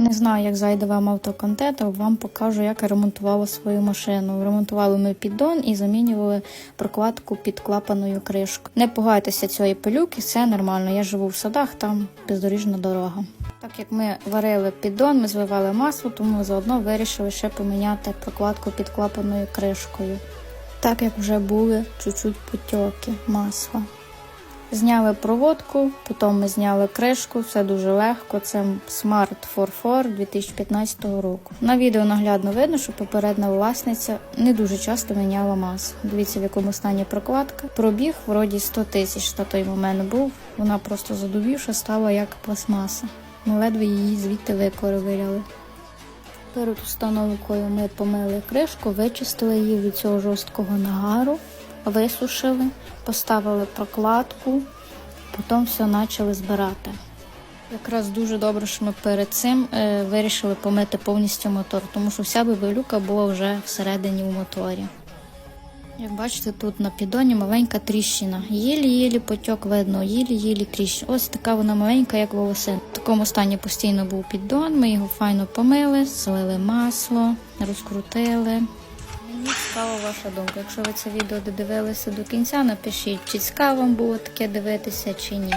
Не знаю, як зайде вам автоконтент, а вам покажу, як я ремонтувала свою машину. Ремонтували ми піддон і замінювали прокладку під клапаною кришкою. Не пугайтеся цієї пилюки, все нормально. Я живу в садах, там бездоріжна дорога. Так як ми варили піддон, ми зливали масло, тому заодно вирішили ще поміняти прокладку під клапаною кришкою. Так як вже були чуть-чуть потьоки масла. Зняли проводку, потім ми зняли кришку, все дуже легко. Це Smart 44 2015 року. На відео наглядно видно, що попередня власниця не дуже часто міняла масло. Дивіться, в якому стані прокладка. Пробіг вроді 100 тисяч на той момент був. Вона просто задубівша стала як пластмаса. Ми ледве її звідти викоривали. Перед установкою ми помили кришку, вичистили її від цього жорсткого нагару, висушили, поставили прокладку, потім все почали збирати. Якраз дуже добре, що ми перед цим е, вирішили помити повністю мотор, тому що вся бибелюка була вже всередині у моторі. Як бачите, тут на піддоні маленька тріщина. Єлі-єлі потьок видно, єлі-єлі тріщина. Ось така вона маленька, як волосин. В такому стані постійно був піддон. Ми його файно помили, злили масло, розкрутили. Цікава ваша думка. Якщо ви це відео додивилися до кінця, напишіть, чи цікаво вам було таке дивитися, чи ні.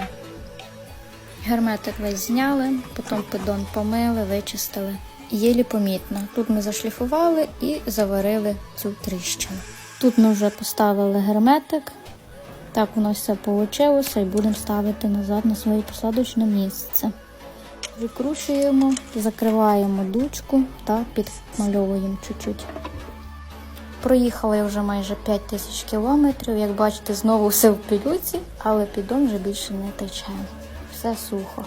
Герметик весь зняли, потім піддон помили, вичистили. Єлі помітно. Тут ми зашліфували і заварили цю тріщину. Тут ми вже поставили герметик. Так у нас все вийшло і будемо ставити назад на своє посадочне місце. Викручуємо, закриваємо дучку та підмальовуємо чуть-чуть. Проїхала я вже майже 5 тисяч кілометрів. Як бачите, знову все в пилюці, але підон вже більше не тече. Все сухо.